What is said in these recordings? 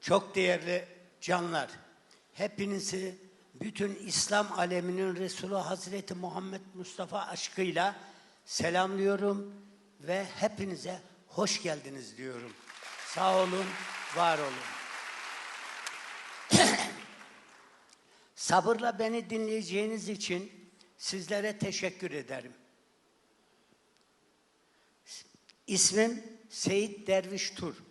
Çok değerli canlar, hepinizi bütün İslam aleminin Resulü Hazreti Muhammed Mustafa aşkıyla selamlıyorum ve hepinize hoş geldiniz diyorum. Sağ olun, var olun. Sabırla beni dinleyeceğiniz için sizlere teşekkür ederim. İsmim Seyit Derviş Tur.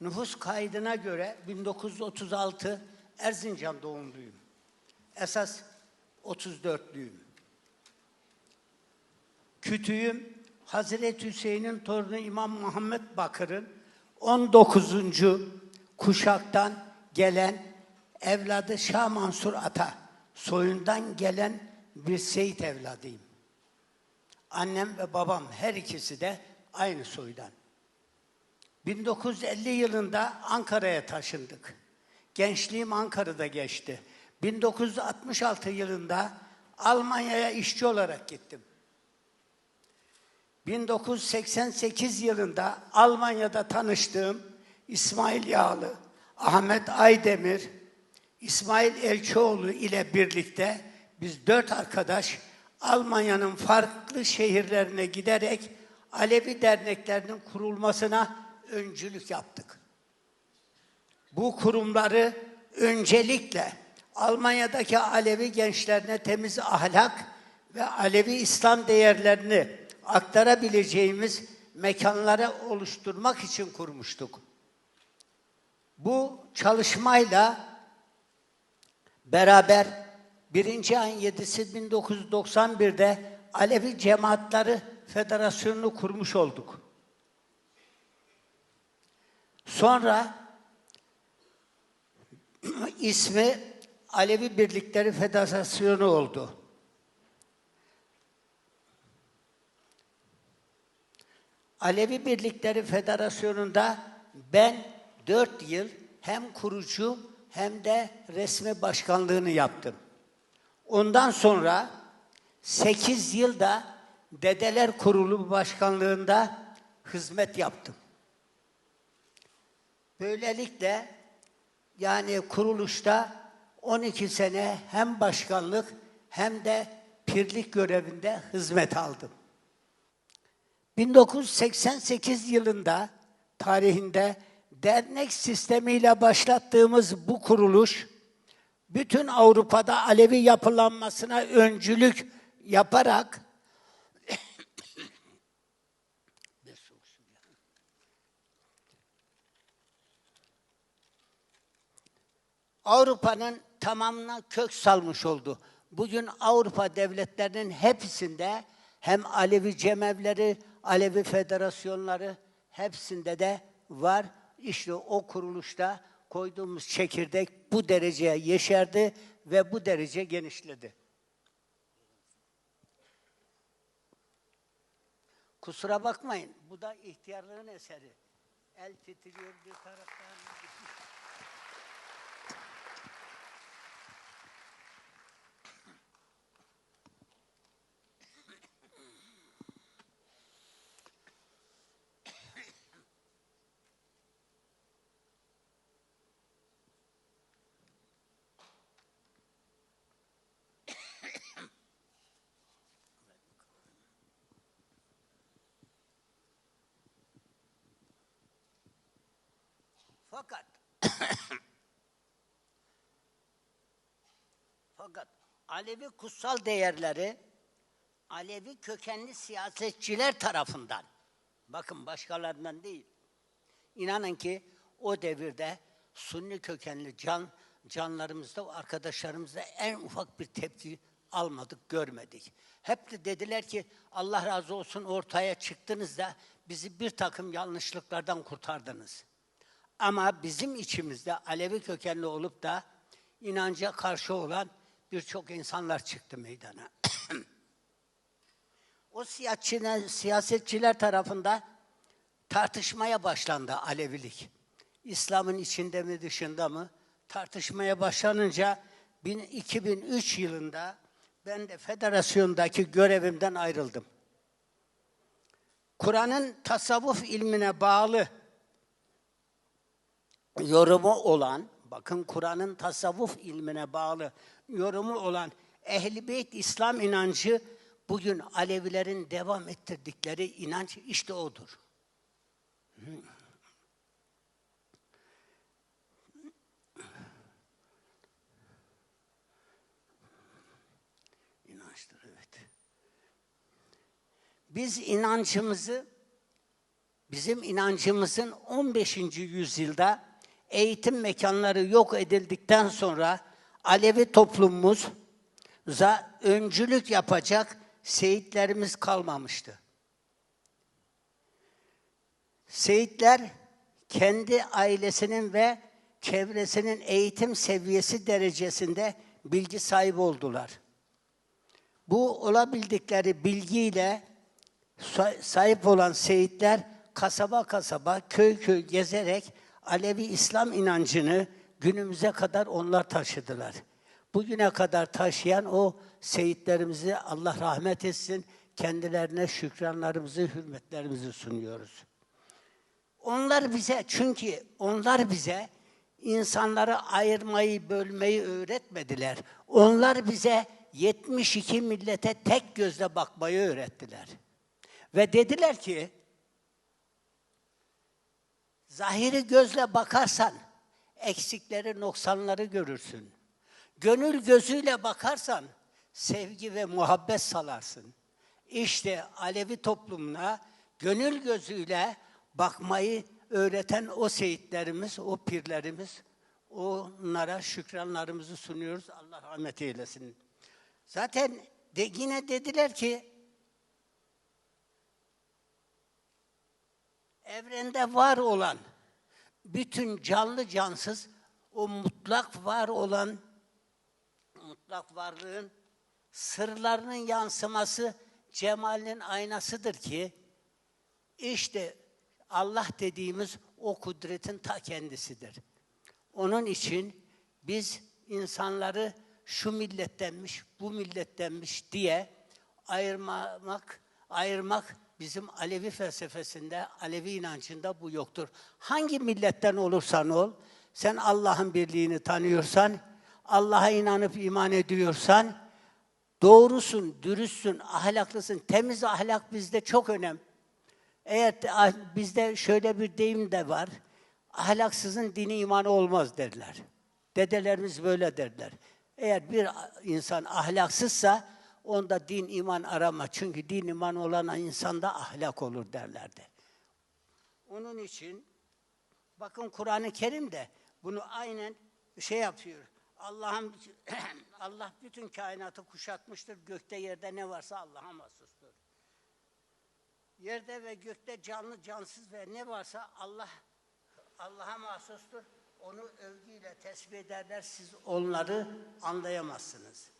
Nüfus kaydına göre 1936 Erzincan doğumluyum. Esas 34'lüyüm. Kütüğüm Hazreti Hüseyin'in torunu İmam Muhammed Bakır'ın 19. kuşaktan gelen evladı Şah Mansur Ata soyundan gelen bir Seyit evladıyım. Annem ve babam her ikisi de aynı soydan. 1950 yılında Ankara'ya taşındık. Gençliğim Ankara'da geçti. 1966 yılında Almanya'ya işçi olarak gittim. 1988 yılında Almanya'da tanıştığım İsmail Yağlı, Ahmet Aydemir, İsmail Elçioğlu ile birlikte biz dört arkadaş Almanya'nın farklı şehirlerine giderek Alevi derneklerinin kurulmasına öncülük yaptık. Bu kurumları öncelikle Almanya'daki Alevi gençlerine temiz ahlak ve Alevi İslam değerlerini aktarabileceğimiz mekanları oluşturmak için kurmuştuk. Bu çalışmayla beraber birinci ayın 7'si 1991'de Alevi Cemaatleri Federasyonu'nu kurmuş olduk. Sonra ismi Alevi Birlikleri Federasyonu oldu. Alevi Birlikleri Federasyonu'nda ben dört yıl hem kurucu hem de resmi başkanlığını yaptım. Ondan sonra sekiz yılda Dedeler Kurulu Başkanlığında hizmet yaptım. Böylelikle yani kuruluşta 12 sene hem başkanlık hem de pirlik görevinde hizmet aldım. 1988 yılında tarihinde dernek sistemiyle başlattığımız bu kuruluş bütün Avrupa'da Alevi yapılanmasına öncülük yaparak Avrupa'nın tamamına kök salmış oldu. Bugün Avrupa devletlerinin hepsinde hem Alevi cemevleri, Alevi federasyonları hepsinde de var. İşte o kuruluşta koyduğumuz çekirdek bu dereceye yeşerdi ve bu derece genişledi. Kusura bakmayın, bu da ihtiyarlığın eseri. El titriyor bir taraftan. Fakat fakat Alevi kutsal değerleri Alevi kökenli siyasetçiler tarafından bakın başkalarından değil. İnanın ki o devirde Sunni kökenli can canlarımızda arkadaşlarımızda en ufak bir tepki almadık, görmedik. Hep de dediler ki Allah razı olsun ortaya çıktınız da bizi bir takım yanlışlıklardan kurtardınız. Ama bizim içimizde Alevi kökenli olup da inanca karşı olan birçok insanlar çıktı meydana. o siyasetçiler, siyasetçiler tarafında tartışmaya başlandı Alevilik. İslam'ın içinde mi dışında mı? Tartışmaya başlanınca 2003 yılında ben de federasyondaki görevimden ayrıldım. Kur'an'ın tasavvuf ilmine bağlı yorumu olan, bakın Kur'an'ın tasavvuf ilmine bağlı yorumu olan Ehl-i Beyt İslam inancı bugün Alevilerin devam ettirdikleri inanç işte odur. İnançtır evet. Biz inancımızı bizim inancımızın 15. yüzyılda eğitim mekanları yok edildikten sonra Alevi toplumumuza öncülük yapacak seyitlerimiz kalmamıştı. Seyitler kendi ailesinin ve çevresinin eğitim seviyesi derecesinde bilgi sahibi oldular. Bu olabildikleri bilgiyle sa- sahip olan seyitler kasaba kasaba, köy köy gezerek Alevi İslam inancını günümüze kadar onlar taşıdılar. Bugüne kadar taşıyan o seyitlerimizi Allah rahmet etsin. Kendilerine şükranlarımızı, hürmetlerimizi sunuyoruz. Onlar bize çünkü onlar bize insanları ayırmayı, bölmeyi öğretmediler. Onlar bize 72 millete tek gözle bakmayı öğrettiler. Ve dediler ki zahiri gözle bakarsan eksikleri, noksanları görürsün. Gönül gözüyle bakarsan sevgi ve muhabbet salarsın. İşte Alevi toplumuna gönül gözüyle bakmayı öğreten o seyitlerimiz, o pirlerimiz, onlara şükranlarımızı sunuyoruz. Allah rahmet eylesin. Zaten de, yine dediler ki evrende var olan bütün canlı cansız o mutlak var olan mutlak varlığın sırlarının yansıması cemalinin aynasıdır ki işte Allah dediğimiz o kudretin ta kendisidir. Onun için biz insanları şu millettenmiş, bu millettenmiş diye ayırmak, ayırmak bizim Alevi felsefesinde, Alevi inancında bu yoktur. Hangi milletten olursan ol, sen Allah'ın birliğini tanıyorsan, Allah'a inanıp iman ediyorsan, doğrusun, dürüstsün, ahlaklısın. Temiz ahlak bizde çok önemli. Eğer ah, bizde şöyle bir deyim de var. Ahlaksızın dini imanı olmaz derler. Dedelerimiz böyle derler. Eğer bir insan ahlaksızsa onda din iman arama. Çünkü din iman olan insanda ahlak olur derlerdi. Onun için bakın Kur'an-ı Kerim de bunu aynen şey yapıyor. Allah'ın Allah bütün kainatı kuşatmıştır. Gökte yerde ne varsa Allah'a mahsustur. Yerde ve gökte canlı cansız ve ne varsa Allah Allah'a mahsustur. Onu övgüyle tesbih ederler. Siz onları anlayamazsınız.